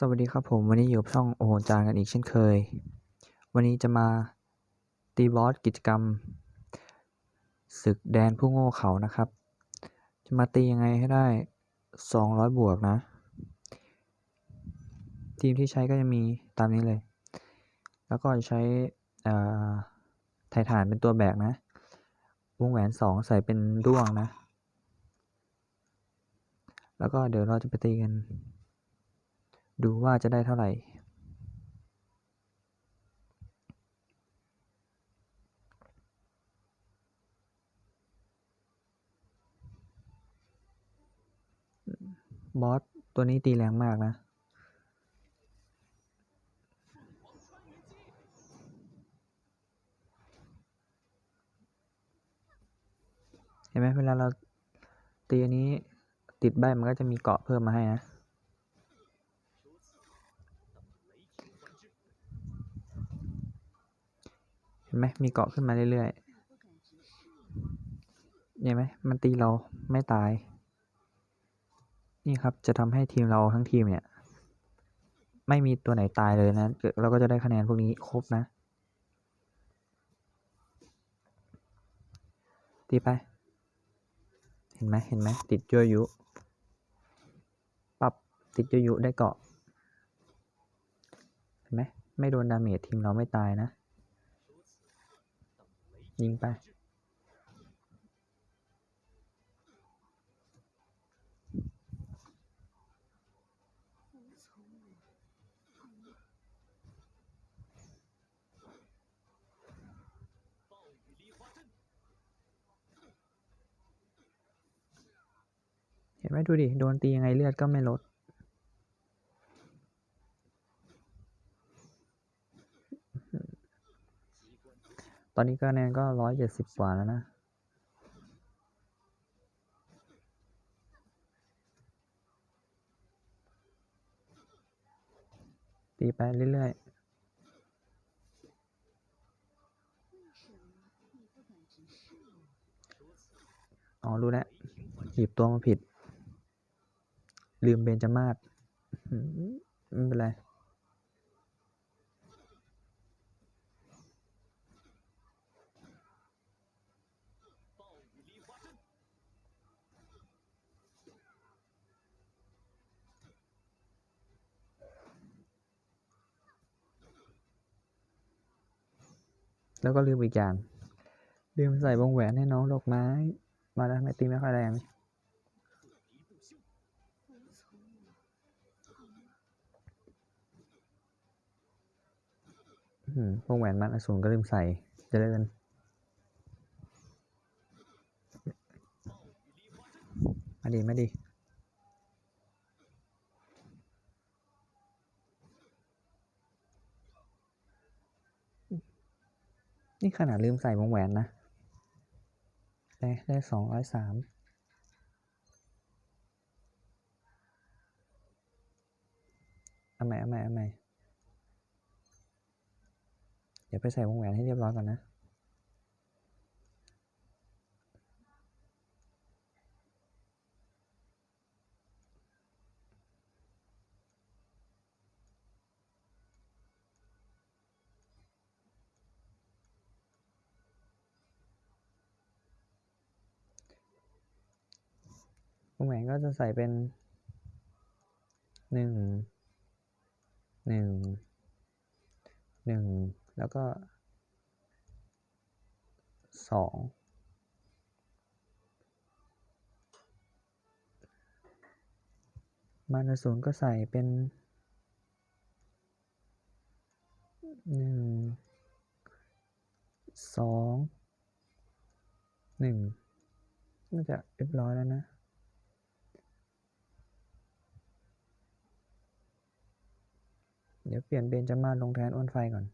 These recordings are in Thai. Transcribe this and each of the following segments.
สวัสดีครับผม วันนี้อยู่กับช่องโอโหจานกันอีกเช่นเคย วันนี้จะมาตีบอสกิจกรรมศึกแดนผู้โง่เขานะครับ จะมาตียังไงให้ได้ 200 บวกนะ ทีมที่ใช้ก็จะมีตามนี้เลย แล้วก็ใช้ไทฐานเป็นตัวแบกนะ วงแหวน 2 ใส่เป็นด้วงนะ แล้วก็เดี๋ยวเราจะไปตีกัน ดูว่าจะได้เท่าไหร่บอส ตัวนี้ตีแรงมากนะ เห็นไหมเวลาเราตีอันนี้ติดใบมันก็จะมีเกาะเพิ่มมาให้นะ เห็น ไหมมีเกาะขึ้นมาเรื่อยๆเห็นไหมมันตีเราไม่ตาย นี่ครับจะทำให้ทีมเราทั้งทีมเนี่ย ไม่มีตัวไหนตายเลยนะเกิดเราก็จะได้คะแนนพวกนี้ครบนะ ตีไป เห็นไหมเห็นไหมติดยั่วยุ ปรับติดยั่วยุได้เกาะ เห็นไหมไม่โดนดาเมจทีมเราไม่ตายนะ ยิงไป เห็นไหมดูดิ โดนตียังไงเลือดก็ไม่ลด ตอนนี้คะแนนก็ร้อยเจ็ดสิบกว่าแล้วนะตีไปเรื่อยๆ อ๋อ รู้แล้วหยิบตัวมาผิด ลืมเบนจมาศไม่เป็นไร แล้วก็ลืมอีกอย่าง ลืมใส่วงแหวนให้น้องดอกไม้ มาแล้วทำไมตีไม่ค่อยแรงอื้อหือวงแหวนมันอสูรก็ลืมใส่จะเจริญมาดีมาดี นี่ขนาดลืมใส่วงแหวนนะ ได้ได้สองร้อยสามเอาใหม่เอาใหม่เอาใหม่เดี๋ยวไปใส่วงแหวนให้เรียบร้อยก่อนนะ วงแหวนก็จะใส่เป็นหนึ่งหนึ่งหนึ่งแล้วก็สองมานาศูนย์ก็ใส่เป็นหนึ่งสองหนึ่งน่าจะเรียบร้อยแล้วนะ เดี๋ยวเปลี่ยนเบนจามาลงแทนอ้วนไฟก่อน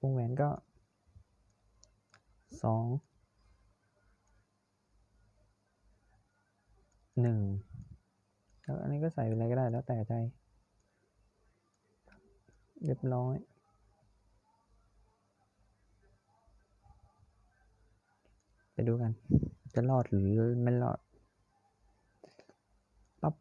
วงแหวนก็สอง หนึ่งแล้วอันนี้ก็ใส่อะไรก็ได้แล้วแต่ใจ เรียบร้อย ไปดูกัน จะรอดหรือไม่รอด ปั๊บ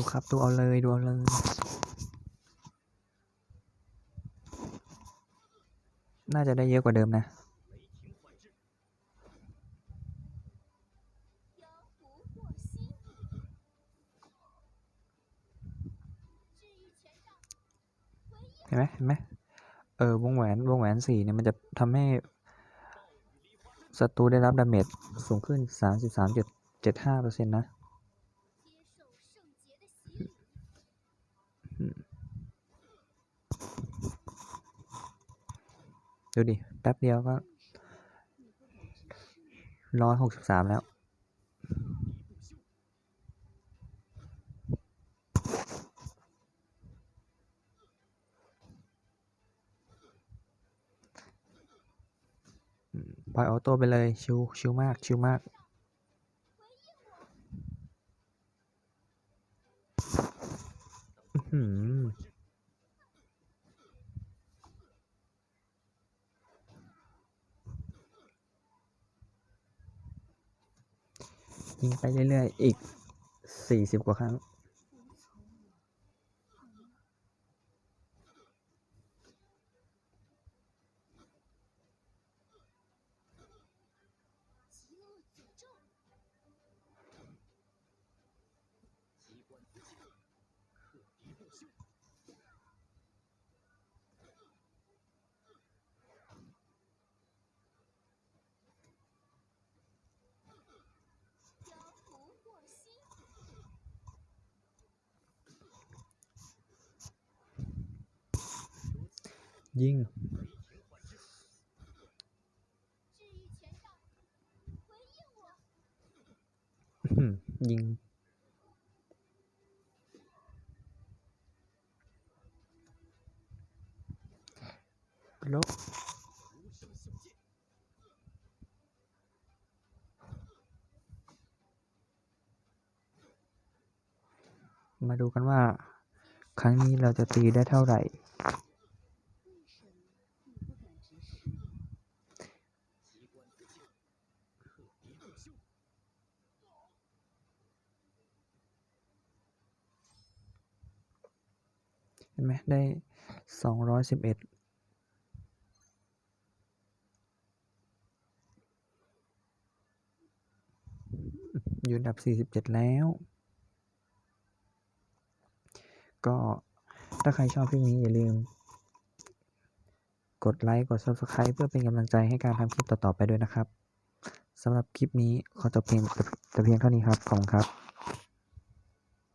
ดูครับ ดูเอาเลยดูเอาเลยน่าจะได้เยอะกว่าเดิมนะ เห็นไหมเห็นไหมเออ วงแหวน วงแหวนสี่เนี่ย มันจะทำให้ศัตรูได้รับดาเมจสูงขึ้นสามสิบสามจุดเจ็ดห้าเปอร์เซ็นต์นะ ดูดิ แป๊บเดียวก็ร้อยหกสิบสามแล้ว ปล่อยออโต้ไปเลย ชิวชิวมาก ชิวมาก อื้อหือ ยิงไปเรื่อยๆ อีกสี่สิบกว่าครั้ง ยิงยิง ลบมาดูกันว่า ครั้งนี้เราจะตีได้เท่าไหร่ ห็นไหมได้สองร้อยสิบเอ็ดอยู่อันดับสี่สิบเจ็ดแล้ว ก็ถ้าใครชอบคลิปนี้อย่าลืม กดไลค์ กด Subscribe เพื่อเป็นกำลังใจให้การทำคลิปต่อ ๆ ไปด้วยนะครับสำหรับคลิปนี้ขอจบเพียงแต่เพียงเท่านี้ครับ ขอบคุณครับ